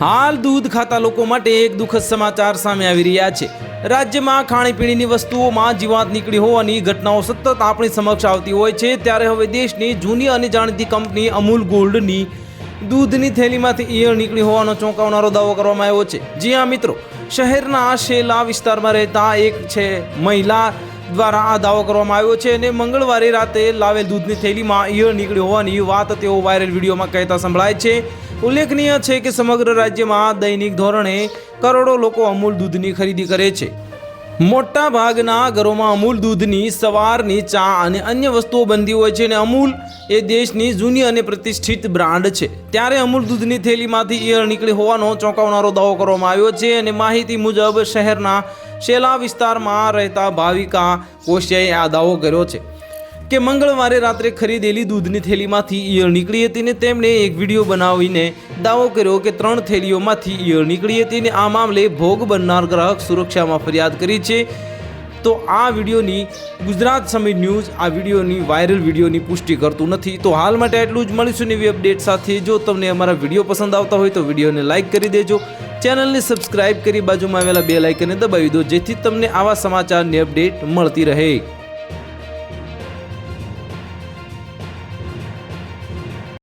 હાલ દૂધ ખાતા લોકો માટે એક દુઃખદ સમાચાર સામે આવી રહ્યા છે. રાજ્યમાં ખાણીપીણીની વસ્તુઓમાં જીવાત નીકળી હોવાની ઘટનાઓ સતત આપણી સમક્ષ આવતી હોય છે. ત્યારે હવે દેશની જૂની અને જાણીતી કંપની અમૂલ ગોલ્ડની દૂધની થેલીમાંથી ઈયળ નીકળી હોવાનો ચોંકાવનારો દાવો કરવામાં આવ્યો છે. જી હા મિત્રો, શહેરના શેલા વિસ્તારમાં રહેતા એક છે મહિલા દ્વારા આ દાવો કરવામાં આવ્યો છે અને મંગળવારે રાતે લાવેલ દૂધની થેલીમાં ઈયળ નીકળી હોવાની વાત તેઓ વાયરલ વિડીયોમાં કહેતા સંભળાય છે. ઉલ્લેખનીય છે કે સમગ્ર રાજ્યમાં દૈનિક ધોરણે કરોડો લોકો અમૂલ દૂધની ખરીદી કરે છે. મોટા ભાગના ઘરોમાં અમૂલ દૂધની, સવારની ચા અને અન્ય વસ્તુઓ બનતી હોય છે અને અમૂલ એ દેશની જૂની અને પ્રતિષ્ઠિત બ્રાન્ડ છે. ત્યારે અમૂલ દૂધની થેલીમાંથી ઈયળ નીકળી હોવાનો ચોંકાવનારો દાવો કરવામાં આવ્યો છે અને માહિતી મુજબ શહેરના શેલા વિસ્તારમાં રહેતા ભાવિકા કોશિયાએ આ દાવો કર્યો છે. કે મંગળવારે રાત્રે ખરીદેલી દૂધની થેલીમાંથી ઈયળ નીકળી હતી ને તેમણે એક વીડિયો બનાવીને દાવો કર્યો કે ત્રણ થેલીઓમાંથી ઈયળ નીકળી હતી ને આ મામલે ભોગ બનનાર ગ્રાહક સુરક્ષામાં ફરિયાદ કરી છે. તો આ વિડીયોની ગુજરાત સમય ન્યૂઝ, આ વિડીયોની વાયરલ વિડીયોની પુષ્ટિ કરતું નથી. તો હાલ માટે એટલું જ. મળીશું નવી અપડેટ સાથે. જો તમને અમારા વીડિયો પસંદ આવતા હોય તો વિડીયોને લાઇક કરી દેજો. ચેનલને સબસ્ક્રાઇબ કરી બાજુમાં આવેલા બે લાઇકને દબાવી દો, જેથી તમને આવા સમાચારની અપડેટ મળતી રહે.